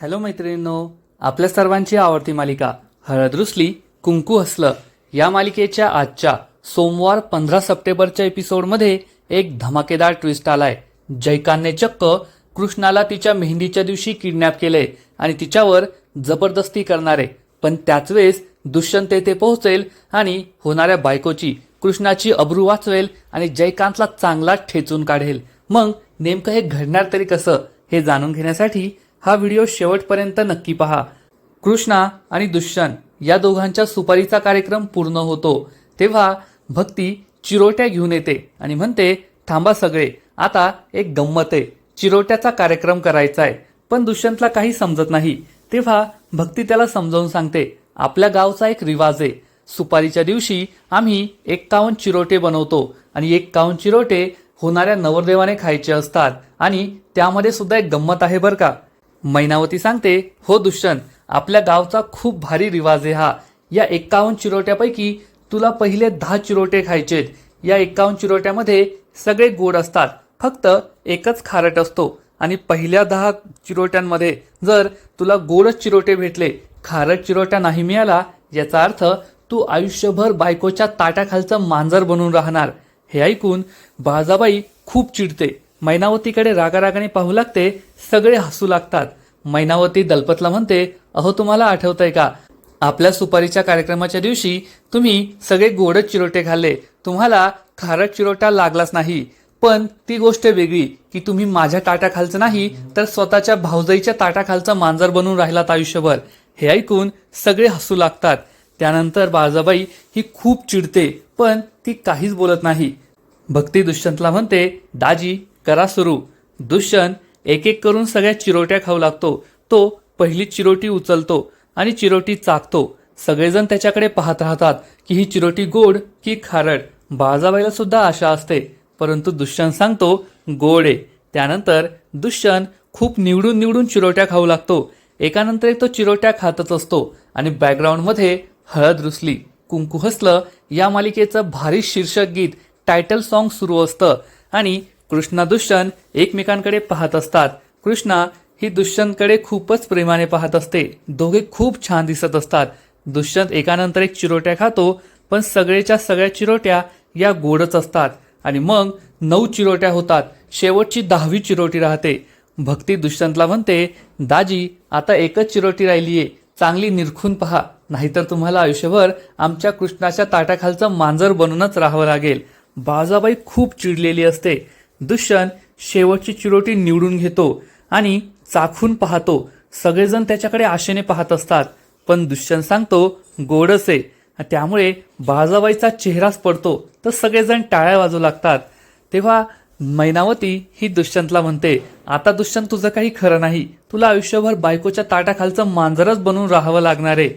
Hello मैत्रिणींनो आपल्या सर्वांची आवडती मालिका हळद रुसली कुंकू हसलं या मालिकेच्या आजच्या सोमवार पंधरा सप्टेंबरच्या एपिसोडमध्ये एक धमाकेदार ट्विस्ट आलाय. जयकांतने चक्क कृष्णाला तिच्या मेहंदीच्या दिवशी किडनॅप केले आणि तिच्यावर जबरदस्ती करणारे. पण त्याच वेळेस दुष्यंत येथे पोहोचेल आणि होणाऱ्या बायकोची कृष्णाची अब्रू वाचवेल आणि जयकांतला चांगला ठेचून काढेल. मग नेमकं हे घडणार तरी कसं हे जाणून घेण्यासाठी हा व्हिडिओ शेवटपर्यंत नक्की पहा. कृष्णा आणि दुष्यंत या दोघांच्या सुपारीचा कार्यक्रम पूर्ण होतो. तेव्हा भक्ती चिरोट्या घेऊन येते आणि म्हणते थांबा सगळे आता एक गंमत आहे. चिरोट्याचा कार्यक्रम करायचा आहे. पण दुष्यंतला काही समजत नाही. तेव्हा भक्ती त्याला समजावून सांगते आपल्या गावचा एक रिवाज आहे. सुपारीच्या दिवशी आम्ही एक्कावन्न चिरोटे बनवतो आणि एक्कावन्न चिरोटे होणाऱ्या नवरदेवाने खायचे असतात आणि त्यामध्ये सुद्धा एक गंमत आहे बरं का. मैनावती सांगते हो दुष्यंत आपल्या गावचा खूप भारी रिवाज आहे हा. या एक्कावन्न चिरोट्यापैकी तुला पहिले दहा चिरोटे खायचेत. या एक्कावन्न चिरोट्यामध्ये सगळे गोड असतात. फक्त एकच खारट असतो. आणि पहिल्या दहा चिरोट्यांमध्ये जर तुला गोडच चिरोटे भेटले खारट चिरोट्या नाही मिळाला याचा अर्थ तू आयुष्यभर बायकोच्या ताटाखालचं मांजर बनून राहणार. हे ऐकून बाळजाबाई खूप चिडते. मैनावतीकडे रागारागाने पाहू लागते सगळे हसू लागतात. मैनावती दलपतला म्हणते अहो तुम्हाला आठवतंय का? आपल्या सुपारीच्या कार्यक्रमाच्या दिवशी तुम्ही सगळे गोडच चिरोटे खाल्ले. तुम्हाला खारट चिरोटा लागलाच नाही. पण ती गोष्ट वेगळी की तुम्ही माझ्या ताटाखालचं नाही तर स्वतःच्या भावजाईच्या ताटाखालचं मांजर बनून राहिलात आयुष्यभर. हे ऐकून सगळे हसू लागतात. त्यानंतर बाळजाबाई ही खूप चिडते पण ती काहीच बोलत नाही. भक्ती दुष्यंतला म्हणते दाजी करा सुरू. दुष्यंत एक एक करून सगळ्या चिरोट्या खाऊ लागतो. तो पहिली चिरोटी उचलतो आणि चिरोटी चाकतो. सगळेजण त्याच्याकडे पाहत राहतात की ही चिरोटी गोड की खारट. बाळजाबाईला सुद्धा आशा असते. परंतु दुष्यंत सांगतो गोड आहे. त्यानंतर दुष्यंत खूप निवडून निवडून चिरोट्या खाऊ लागतो. एकानंतर एक तो चिरोट्या खातच असतो आणि बॅकग्राऊंडमध्ये हळद रुसली. कुंकू हसलं या मालिकेचं भारी शीर्षक गीत टायटल सॉन्ग सुरू असतं आणि कृष्णा दुष्यंत एकमेकांकडे पाहत असतात. कृष्णा ही दुष्यंतकडे खूपच प्रेमाने पाहत असते. दोघे खूप छान दिसत असतात. दुष्यंत एकानंतर एक चिरोट्या खातो पण सगळेच्या सगळ्या चिरोट्या या गोडच असतात. आणि मग नऊ चिरोट्या होतात. शेवटची दहावी चिरोटी राहते. भक्ती दुष्यंतला म्हणते दाजी आता एकच चिरोटी राहिलीये. चांगली निरखून पहा. नाहीतर तुम्हाला आयुष्यभर आमच्या कृष्णाच्या ताटाखालचं मांजर बनूनच राहावं लागेल. बाळजाबाई खूप चिडलेली असते. दुष्यंत शेवटची चिरोटी निवडून घेतो आणि चाखून पाहतो. सगळेजण त्याच्याकडे आशेने पाहत असतात. पण दुष्यंत सांगतो गोडच आहे त्यामुळे बाजाबाईचा चेहराच पडतो. तर सगळेजण टाळ्या वाजू लागतात. तेव्हा मैनावती ही दुष्यंतला म्हणते आता दुष्यंत तुझं काही खरं नाही. तुला आयुष्यभर बायकोच्या ताटाखालचं मांजरच बनून राहावं लागणार आहे.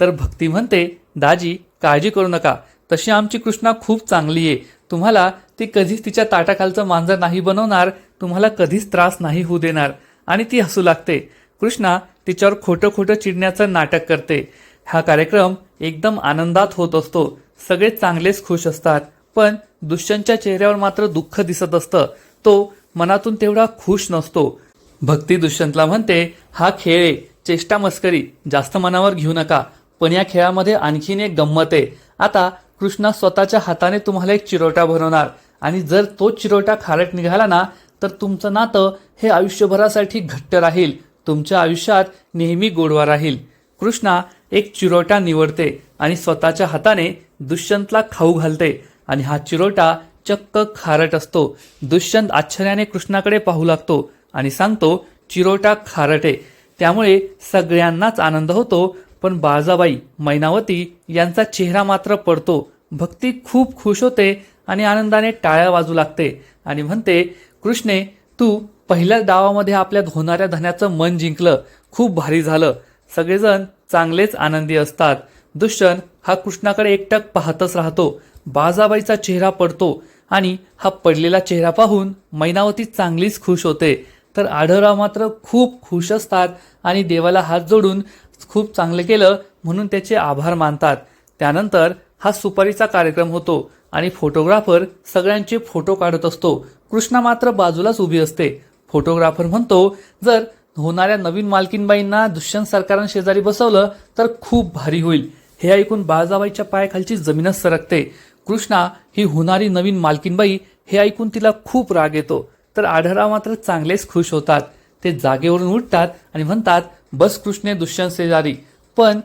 तर भक्ती म्हणते दाजी काळजी करू नका. तशी आमची कृष्णा खूप चांगली आहे. तुम्हाला ती कधीच तिच्या ताटाखालचं मांजर नाही बनवणार तुम्हाला कधीच त्रास नाही होऊ देणार. आणि ती हसू लागते. कृष्णा तिच्यावर खोटं खोटं चिडण्याचं नाटक करते. हा कार्यक्रम एकदम आनंदात होत असतो. सगळे चांगलेच खुश असतात. पण दुष्यंतच्या चेहऱ्यावर मात्र दुःख दिसत असतं. तो मनातून तेवढा खुश नसतो. भक्ती दुष्यंतला म्हणते हा खेळ चेष्टा मस्करी. जास्त मनावर घेऊ नका. पण या खेळामध्ये आणखीन एक गंमत आहे. आता कृष्णा स्वतःच्या हाताने तुम्हाला एक चिरोटा भरवणार आणि जर तो चिरोटा खारट निघाला ना तर तुमचं नातं हे आयुष्यभरासाठी घट्ट राहील. तुमच्या आयुष्यात नेहमी गोडवा राहील. कृष्णा एक चिरोटा निवडते आणि स्वतःच्या हाताने दुष्यंतला खाऊ घालते. आणि हा चिरोटा चक्क खारट असतो. दुष्यंत आश्चर्याने कृष्णाकडे पाहू लागतो आणि सांगतो चिरोटा खारट आहे. त्यामुळे सगळ्यांनाच आनंद होतो पण बाळजाबाई मैनावती यांचा चेहरा मात्र पडतो. भक्ती खूप खुश होते आणि आनंदाने टाळ्या वाजू लागते आणि म्हणते कृष्णे तू पहिल्या डावामध्ये आपल्या होणाऱ्या धन्याचं मन जिंकलं. खूप भारी झालं. सगळेजण चांगलेच आनंदी असतात. दुष्यंत हा कृष्णाकडे एकटक पाहतच राहतो. बाजाबाईचा चेहरा पडतो आणि हा पडलेला चेहरा पाहून मैनावती चांगलीच खुश होते. तर आढळराव मात्र खूप खुश असतात आणि देवाला हात जोडून खूप चांगलं केलं म्हणून त्याचे आभार मानतात. त्यानंतर हा सुपारीचा कार्यक्रम होतो आणि फोटोग्राफर सगळ्यांचे फोटो काढत असतो. कृष्णा मात्र बाजूलाच उभी असते. फोटोग्राफर म्हणतो जर होणाऱ्या नवीन मालकीनबाईंना दुष्यंत सरकारानं शेजारी बसवलं तर खूप भारी होईल. हे ऐकून बाळजाबाईच्या पायाखालची जमीनच सरकते. कृष्णा ही होणारी नवीन मालकीनबाई हे ऐकून तिला खूप राग येतो. तर आढळराव मात्र चांगलेच खुश होतात. ते जागेवरून उठतात आणि म्हणतात बस कृष्णे दुष्यंत शेजारी. पण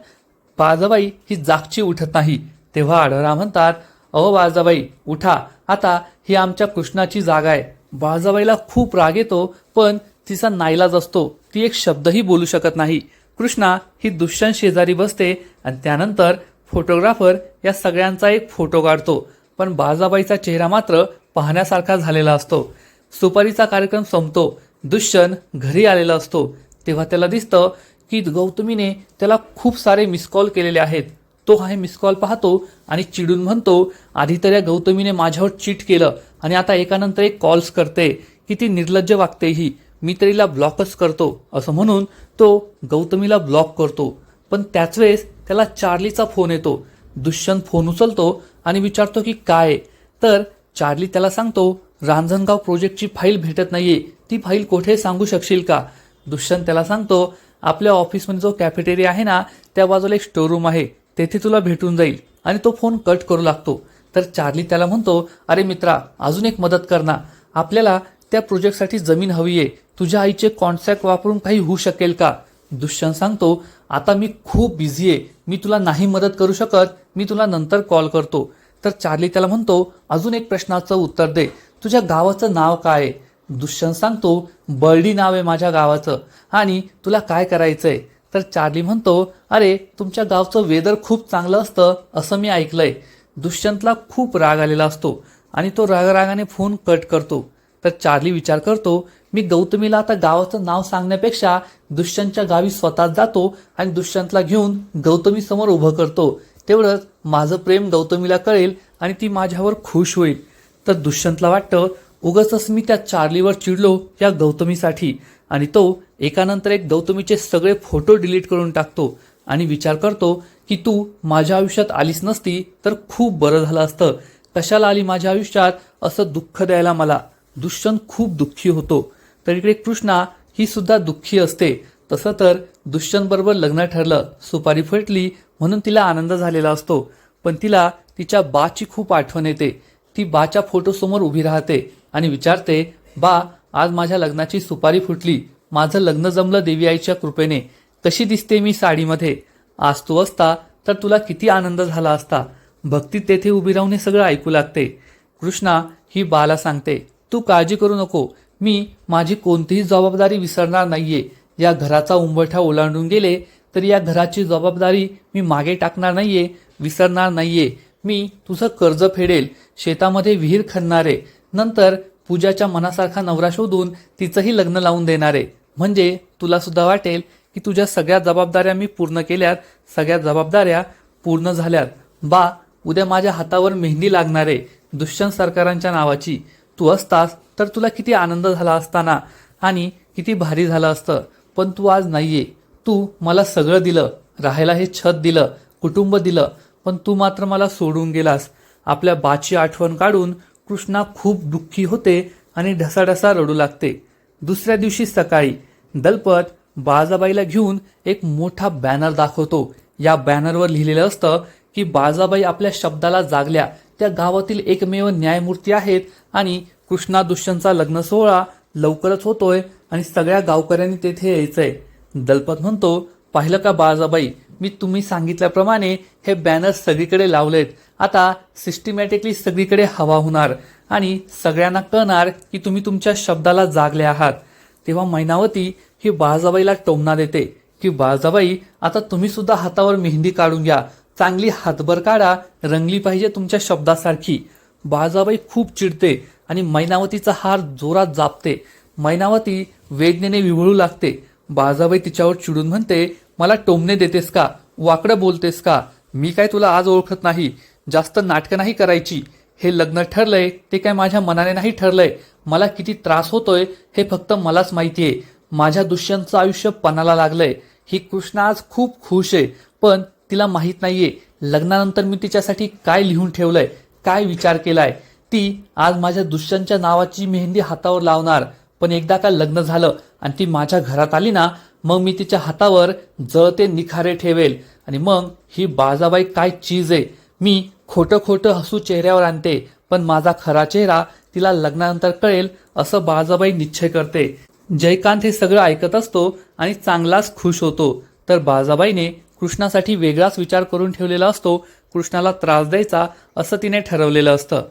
बाळजाबाई ही जागची उठत नाही. तेव्हा आढळा म्हणतात अहो बाळजाबाई उठा. आता ही आमच्या कृष्णाची जागा आहे. बाळजाबाईला खूप राग येतो पण तिचा नाईलाज असतो. ती एक शब्दही बोलू शकत नाही. कृष्णा ही दुष्यंत शेजारी बसते आणि त्यानंतर फोटोग्राफर या सगळ्यांचा एक फोटो काढतो. पण बाळजाबाईचा चेहरा मात्र पाहण्यासारखा झालेला असतो. सुपारीचा कार्यक्रम संपतो. दुष्यंत घरी आलेला असतो. तेव्हा त्याला दिसतं की गौतमीने त्याला खूप सारे मिस कॉल केलेले आहेत. तो हा मिस कॉल पाहतो आणि चिडून म्हणतो आधी तर या गौतमीने माझ्यावर चीट केलं आणि आता एकानंतर एक कॉल्स करते किती निर्लज्ज वागते ही. मी तरीला ब्लॉकच करतो. असं म्हणून तो गौतमीला ब्लॉक करतो. पण त्याच वेळेस त्याला चार्लीचा फोन येतो. दुष्यंत फोन उचलतो आणि विचारतो की काय? तर चार्ली त्याला सांगतो रांजणगाव प्रोजेक्टची फाईल भेटत नाहीये. ती फाईल कोठे सांगू शकशील का? दुष्यंत त्याला सांगतो आपल्या ऑफिसमध्ये जो कॅफेटेरिया आहे ना त्या बाजूला एक स्टोरूम आहे. तेथे तुला भेटून जाईल आणि तो फोन कट करू लागतो. तर चार्ली त्याला म्हणतो अरे मित्रा अजून एक मदत कर ना. आपल्याला त्या प्रोजेक्टसाठी जमीन हवी आहे. तुझ्या आईचे कॉन्ट्रॅक्ट वापरून काही होऊ शकेल का? दुष्यंत सांगतो आता मी खूप बिझी आहे. मी तुला नाही मदत करू शकत. मी तुला नंतर कॉल करतो. तर चार्ली त्याला म्हणतो अजून एक प्रश्नाचं उत्तर दे. तुझ्या गावाचं नाव काय आहे? दुष्यंत सांगतो बर्डी नाव आहे माझ्या गावाचं. आणि तुला काय करायचंय? तर चार्ली म्हणतो अरे तुमच्या गावचं वेदर खूप चांगलं असतं असं मी ऐकलंय. दुष्यंतला खूप राग आलेला असतो आणि तो रागरागाने फोन कट करतो. तर चार्ली विचार करतो मी गौतमीला आता गावाचं नाव सांगण्यापेक्षा दुष्यंतच्या गावी स्वतः जातो आणि दुष्यंतला घेऊन गौतमी समोर उभं करतो. तेवढंच माझं प्रेम गौतमीला कळेल आणि ती माझ्यावर खुश होईल. तर दुष्यंतला वाटतं उगसच मी त्या चार्लीवर चिडलो या गौतमीसाठी. आणि तो एकानंतर एक गौतमीचे सगळे फोटो डिलीट करून टाकतो आणि विचार करतो की तू माझ्या आयुष्यात आलीस नसती तर खूप बरं झालं असतं. कशाला आली माझ्या आयुष्यात? असं दुःख द्यायला मला. दुष्यंत खूप दुःखी होतो. तर इकडे कृष्णा ही सुद्धा दुःखी असते. तसं तर दुष्यंत बरोबर लग्न ठरलं. सुपारी फटली म्हणून तिला आनंद झालेला असतो. पण तिला तिच्या बाची खूप आठवण येते. ती बाच्या फोटोसमोर उभी राहते. आणि विचारते बा आज माझ्या लग्नाची सुपारी फुटली. माझं लग्न जमलं देवी आईच्या कृपेने. कशी दिसते मी साडीमध्ये? आज तू असता तर तुला किती आनंद झाला असता. भक्ती तेथे उभी राहून हे सगळं ऐकू लागते. कृष्णा ही बाला सांगते तू काळजी करू नको. मी माझी कोणतीही जबाबदारी विसरणार नाहीये. या घराचा उंबरठा ओलांडून गेले तर या घराची जबाबदारी मी मागे टाकणार नाहीये विसरणार नाहीये. मी तुझं कर्ज फेडेल. शेतामध्ये विहीर खणणारे. नंतर पूजाच्या मनासारखा नवरा शोधून तिचंही लग्न लावून देणारे. म्हणजे तुला सुद्धा वाटेल की तुझ्या सगळ्या जबाबदाऱ्या मी पूर्ण केल्यात सगळ्या जबाबदाऱ्या पूर्ण झाल्यात. बा उद्या माझ्या हातावर मेहंदी लागणारे दुष्यंत सरकारांच्या नावाची. तू असतास तर तुला किती आनंद झाला असताना आणि किती भारी झालं असतं. पण तू आज नाहीये. तू मला सगळं दिलं राहायला हे छत दिलं कुटुंब दिलं पण तू मात्र मला सोडून गेलास. आपल्या बाची आठवण काढून कृष्णा खूप दुःखी होते आणि ढसाढसा रडू लागते. दुसऱ्या दिवशी सकाळी दलपत बाळाबाईला घेऊन एक मोठा बॅनर दाखवतो. या बॅनरवर लिहिलेलं असतं की बाळाबाई आपल्या शब्दाला जागल्या. त्या गावातील एकमेव न्यायमूर्ती आहेत आणि कृष्णा दुष्यंतचा लग्न सोहळा लवकरच होतोय आणि सगळ्या गावकऱ्यांनी तेथे यायचंय. दलपत म्हणतो पाहिलं का बाळजाबाई मी तुम्ही सांगितल्याप्रमाणे हे बॅनर सगळीकडे लावलेत. आता सिस्टमॅटिकली सगळीकडे हवा होणार आणि सगळ्यांना कळणार की तुम्ही तुमच्या शब्दाला जागले आहात. तेव्हा मैनावती ही बाळजाबाईला टोमना देते की बाळजाबाई आता तुम्ही सुद्धा हातावर मेहंदी काढून घ्या. चांगली हातभर काढा रंगली पाहिजे तुमच्या शब्दासारखी. बाळजाबाई खूप चिडते आणि मैनावतीचा हार जोरात जापते. मैनावती वेदनेने विवळू लागते. बाजाबाई तिच्यावर चिडून म्हणते मला टोमणे देतेस का? वाकडं बोलतेस का? मी काय तुला आज ओळखत नाही? जास्त नाटकं नाही करायची? हे लग्न ठरलंय ते काय माझ्या मनाने नाही ठरलंय? मला किती त्रास होतोय हे फक्त मलाच माहितीये. माझ्या दुष्यंतचं आयुष्य पणाला लागलंय. ही कृष्णा आज खूप खुश आहे पण तिला माहीत नाहीये लग्नानंतर मी तिच्यासाठी काय लिहून ठेवलंय काय विचार केलाय? ती आज माझ्या दुष्यंतच्या नावाची मेहंदी हातावर लावणार पण एकदा का लग्न झालं आणि ती माझ्या घरात आली ना मग मी तिच्या हातावर जळते निखारे ठेवेल. आणि मग ही बाजाबाई काय चीज आहे? मी खोटं खोटं हसू चेहऱ्यावर आणते पण माझा खरा चेहरा तिला लग्नानंतर कळेल असं बाजाबाई निश्चय करते. जयकांत हे सगळं ऐकत असतो आणि चांगलाच खुश होतो. तर बाजाबाईने कृष्णासाठी वेगळाच विचार करून ठेवलेला असतो कृष्णाला त्रास द्यायचा असं तिने ठरवलेलं असतं.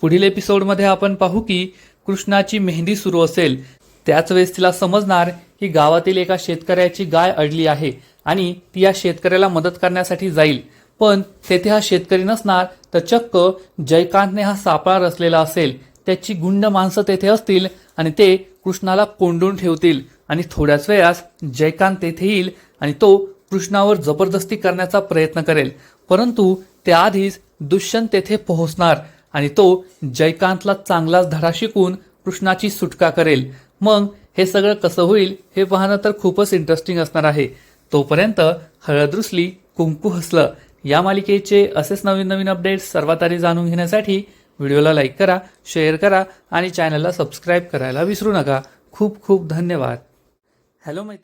पुढील एपिसोडमध्ये आपण पाहू की कृष्णाची मेहंदी सुरू असेल. त्याच वेळेस तिला समजणार की गावातील एका शेतकऱ्याची गाय अडली आहे आणि ती या शेतकऱ्याला मदत करण्यासाठी जाईल. पण तेथे हा शेतकरी नसणार तर चक्क जयकांतने हा सापळा रचलेला असेल. त्याची गुंड माणसं तेथे असतील आणि ते कृष्णाला कोंडून ठेवतील. आणि थोड्याच वेळास जयकांत तेथे येईल आणि तो कृष्णावर जबरदस्ती करण्याचा प्रयत्न करेल. परंतु त्याआधीच दुष्यंत तेथे पोहोचणार आणि तो जयकांतला चांगलाच धडा शिकून कृष्णाची सुटका करेल. मग हे सगळं कसं होईल हे पाहणं तर खूपच इंटरेस्टिंग असणार आहे. तोपर्यंत हळद रुसली कुंकू हसलं. या मालिकेचे असेच नवीन नवीन अपडेट्स सर्वात आधी जाणून घेण्यासाठी व्हिडिओला लाईक करा शेअर करा आणि चॅनलला सबस्क्राईब करायला विसरू नका. खूप खूप धन्यवाद. हॅलो मैत्री